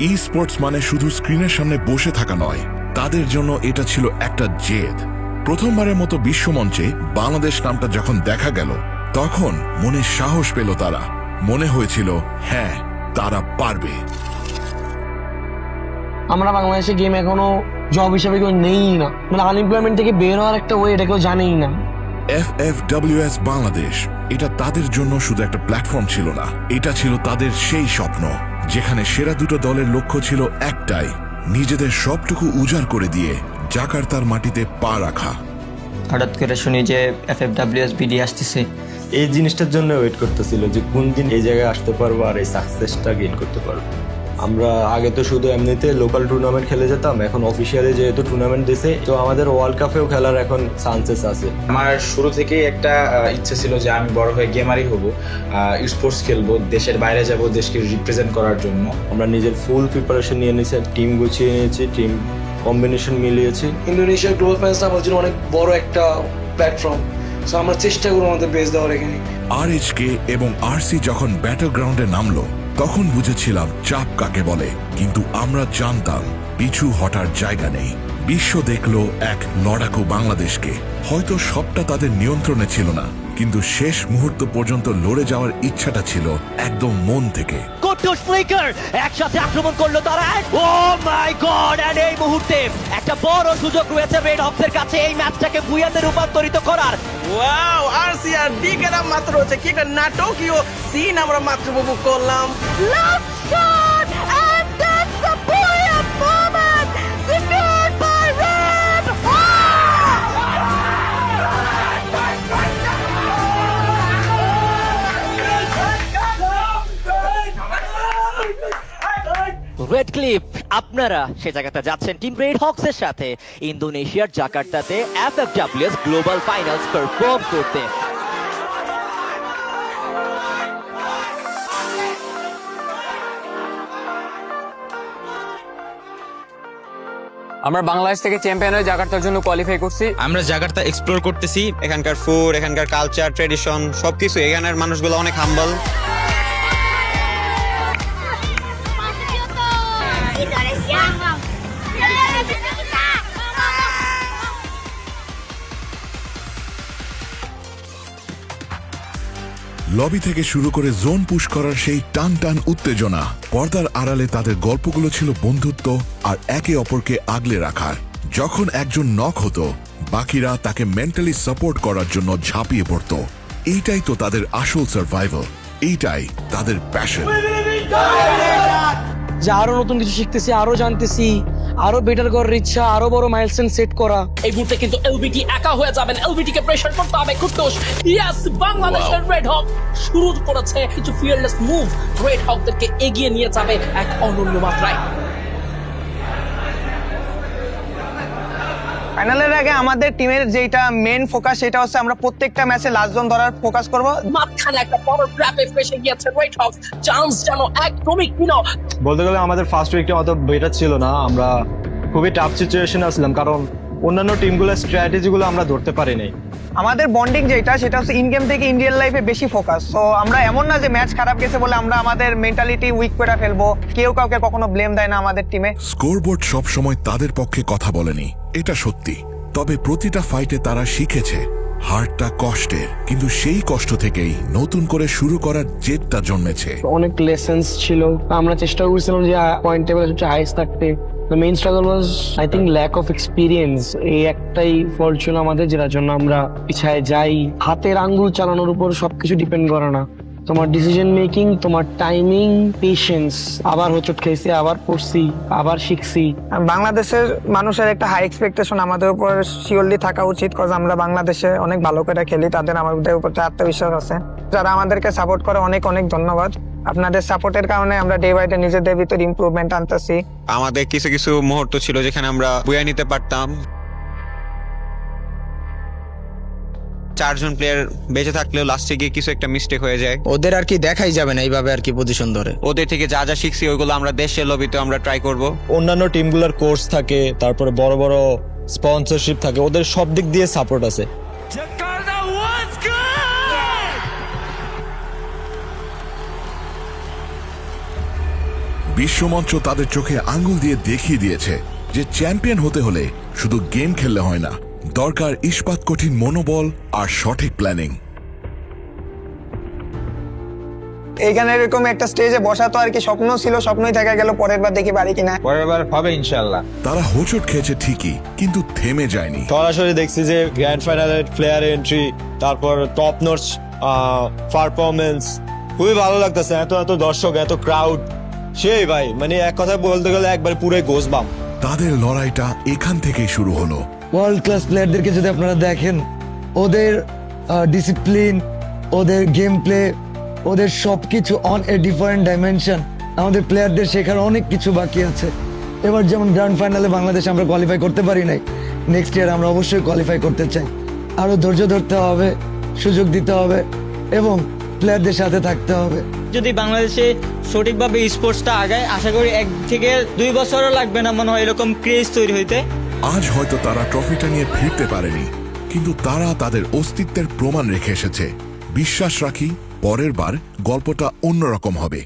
ই sports মানে শুধু স্ক্রিনের সামনে বসে থাকা নয় তাদের জন্য এটা ছিল একটা জেদ। প্রথমবারের মতো বিশ্বমঞ্চে বাংলাদেশ নামটা যখন দেখা গেল তখন মনে সাহস পেল তারা। মনে হয়েছিল হ্যাঁ তারা পারবে। আমরা বাংলাদেশে গেম এখনও জব হিসেবে কেউ নেই না। মানে আনএমপ্লয়মেন্ট থেকে বের হওয়ার একটা ওয়ে এটা কেউ জানেই না। এফ এফ ডাব্লিউএস বাংলাদেশ এটা তাদের জন্য শুধু একটা প্ল্যাটফর্ম ছিল না এটা ছিল তাদের সেই স্বপ্ন। যেখানে সেরা দুটো দলের লক্ষ্য ছিল একটাই নিজেদের সবটুকু উজাড় করে দিয়ে জাকার্তার মাটিতে পা রাখা। হঠাৎ করে শুনি যে এফ এফ ডাব্লিউএস বিডি আসতেছে। এই জিনিসটার জন্য ওয়েট করতেছিল যে কোন দিন এই জায়গায় আসতে পারব আর এই সাকসেসটা গেইন করতে পারব। আমরা আগে তো শুধু এমনিতে লোকাল টুর্নামেন্ট খেলে যেতাম এখন অফিসিয়ালি যেহেতু টুর্নামেন্ট দিছে তো আমাদের ওয়ার্ল্ড কাপেও খেলার এখন চান্সেস আছে। আমার শুরু থেকেই একটা ইচ্ছে ছিল যে আমি বড় হয়ে গেমারই হব। স্পোর্টস খেলব দেশের বাইরে যাব দেশকে রিপ্রেজেন্ট করার জন্য। আমরা নিজের ফুল প্রিপারেশন নিয়ে নিয়েছি টিম গুছিয়ে নিয়েছি টিম কম্বিনেশন মিলিয়েছি। ইন্দোনেশিয়ার গ্লোবাল ফাইন্যান্স আমাদের জন্য অনেক বড় একটা প্ল্যাটফর্ম সো আমরা চেষ্টা করব আমাদের বেস দেওয়ার এখানে। আর কে এবং আরসি যখন ব্যাটল গ্রাউন্ডে নামলো তখন বুঝেছিলাম চাপ কাকে বলে, কিন্তু আমরা জানতাম পিছু হটার জায়গা নেই। বিশ্ব দেখল এক লড়াকু বাংলাদেশকে। হয়তো সবটা তাদের নিয়ন্ত্রণে ছিল না, কিন্তু শেষ মুহূর্ত পর্যন্ত লড়ে যাওয়ার ইচ্ছাটা ছিল একদম মন থেকে। একসাথে আক্রমণ করল তারা। ও মাই গড মুহূর্তে একটা বড় সুযোগ রয়েছে রেড হবসের কাছে। এই ম্যাচটাকে বুয়াতে রূপান্তরিত করার। ওয়াও আর সি আরসিআর গেলাম মাত্র হচ্ছে। কি একটা নাটকীয় সিন আমরা মাত্র উপভোগ করলাম Last রেড ক্লিপ আপনারা সে জায়গাতে যাচ্ছেন টিম রেড হক্স এর সাথে। ইন্দোনেশিয়ার জাকার্তাতে F F WS global finals perform করতে। আমরা বাংলাদেশ থেকে চ্যাম্পিয়ন হয়ে জাকার্তার জন্য কোয়ালিফাই করছি। আমরা জায়গাটা এক্সপ্লোর করতেছি। এখানকার ফুড এখানকার কালচার ট্রেডিশন সবকিছু। এখানের মানুষগুলো অনেক হাম্বল লবি থেকে শুরু করে জোন পুশ করার সেই টান টান উত্তেজনা। পর্দার আড়ালে তাদের গল্পগুলো ছিল বন্ধুত্ব আর একে অপরকে আগলে রাখার। যখন একজন নক হতো, বাকিরা তাকে মেন্টালি সাপোর্ট করার জন্য ঝাঁপিয়ে পড়ত। এইটাই তো তাদের আসল সার্ভাইভাল এইটাই তাদের প্যাশন যে আরও নতুন কিছু শিখতেছি আরও জানতেছি। আরও বেটার করার ইচ্ছা আরও বড় মাইলস্টোন সেট করা। এই মুহূর্তে কিন্তু এলবিটি একা হয়ে যাবেন। এলবিটি কে প্রেশার করতে হবে কুট্টুস ইয়েস বাংলাদেশের রেড হক শুরু করেছে। কিছু ফিয়ারলেস মুভ রেড হকদেরকে এগিয়ে নিয়ে যাবে এক অনন্য মাত্রায়। ফাইনালের আগে আমাদের টিমের যেটা মেন ফোকাস সেটা হচ্ছে আমরা প্রত্যেকটা ম্যাচে লাস্ট জন ধরার ফোকাস করব। মাঝখানে একটা বড় ট্র্যাপে ফেসে গিয়েছে রাইট অফ চান্স যেন একদমই কিনো। বলতে গেলে আমাদের ফার্স্ট উইকটা অত বেটার ছিল না। আমরা খুবই টাফ সিচুয়েশনে আসলাম কারণ অন্যান্য টিমগুলোর স্ট্র্যাটেজিগুলো আমরা ধরতে পারি নাই আমাদের বন্ডিং যেটা সেটা হচ্ছে ইন গেম থেকে ইন্ডিয়ান লাইফে বেশি ফোকাস তো আমরা এমন না যে ম্যাচ খারাপ গেছে বলে আমরা আমাদের মেন্টালিটি উইক করে ফেলব। কেউ কাউকে কখনো ব্লেম দেয় না আমাদের টিমে স্কোরবোর্ড সবসময় তাদের পক্ষে কথা বলেনি। এটা সত্যি। তবে প্রতিটা ফাইটে তারা শিখেছে হারটা কষ্টের। কিন্তু সেই কষ্ট থেকেই নতুন করে শুরু করার জেদটা জন্মেছে। অনেক লেসেন্স ছিল। আমরা চেষ্টা করেছিলাম যে পয়েন্ট টেবিল সবচেয়ে হাইস্ট থাকতে main struggle was I think lack of experience এই একটাই ফল ছিল আমাদের, যেটার জন্য আমরা পিছায় যাই। হাতের আঙ্গুল চালানোর উপর সবকিছু ডিপেন্ড করে না। তোমার ডিসিশন মেকিং তোমার টাইমিং পেশেন্স আবার হোঁচট খেয়েছি, আবার পড়ছি, আবার শিখছি। বাংলাদেশের মানুষের একটা হাই এক্সপেকটেশন আমাদের উপর শিওরলি থাকা উচিত কজ আমরা বাংলাদেশে অনেক ভালো করে খেলি, তাদের আমাদের উপর আত্মবিশ্বাস আছে। যারা আমাদেরকে সাপোর্ট করে, অনেক অনেক ধন্যবাদ। আপনাদের সাপোর্টের কারণে আমরা ডে বাই ডে নিজেদের ভিতর ইমপ্রুভমেন্ট আনতেছি। আমাদের কিছু কিছু মুহূর্ত ছিল যেখানে আমরা বুয়া নিতে পারতাম। চারজন প্লেয়ার বেঁচে থাকলেও লাস্টে গিয়ে কিছু একটা মিস্টেক হয়ে যায়। ওদের আর কি দেখাই যাবে না এইভাবে আর কি পজিশন ধরে। ওদের থেকে যা যা শিখছি ওইগুলো আমরা দেশের লবিতে আমরা ট্রাই করব। অন্যান্য টিমগুলোর কোর্স থাকে তারপরে বড় বড় স্পন্সরশিপ থাকে ওদের সব দিক দিয়ে সাপোর্ট আছে। বিশ্বমঞ্চ তাদের চোখে আঙ্গুল দিয়ে দেখিয়ে দিয়েছে যে চ্যাম্পিয়ন হতে হলে শুধু গেম খেললে হয় না দরকার ইস্পাত কঠিন মনোবল আর সঠিক প্ল্যানিং এইখানে এরকম একটা স্টেজে বসা তো আর কি স্বপ্ন ছিল স্বপ্নই থেকে গেল পরের বার দেখি বাড়ি কিনা। পরের বার হবে ইনশাল্লাহ তারা হোঁচট খেয়েছে ঠিকই কিন্তু থেমে যায়নি। সরাসরি দেখছি যে গ্র্যান্ড ফাইনালের প্লেয়ার এন্ট্রি তারপর টপ নোটস পারফরমেন্স খুবই ভালো লাগতেছে। এত এত দর্শক এত ক্রাউড সেই ভাই মানে এক কথায় বলতে গেলে একবার পুরো গোসবাম তাদের লড়াইটা এখান থেকেই শুরু হলো। ওয়ার্ল্ড ক্লাস প্লেয়ারদেরকে যদি আপনারা দেখেন ওদের ডিসিপ্লিন ওদের গেম প্লে ওদের সব কিছু অন এ ডিফারেন্ট ডাইমেনশন আমাদের প্লেয়ারদের শেখার অনেক কিছু বাকি আছে। এবার যেমন গ্র্যান্ড ফাইনালে বাংলাদেশ আমরা কোয়ালিফাই করতে পারি নাই নেক্সট ইয়ার আমরা অবশ্যই কোয়ালিফাই করতে চাই। আরও ধৈর্য ধরতে হবে সুযোগ দিতে হবে এবং প্লেয়ারদের সাথে থাকতে হবে। যদি বাংলাদেশে সঠিকভাবে স্পোর্টসটা আগায়, আশা করি এক থেকে দুই বছরও লাগবে না মনে হয় এরকম ক্রেজ তৈরি হইতে। আজ হয়তো তারা ট্রফিটা নিয়ে ফিরতে পারেনি, কিন্তু তারা তাদের অস্তিত্বের প্রমাণ রেখে এসেছে। বিশ্বাস রাখি, পরের বার গল্পটা অন্যরকম হবে।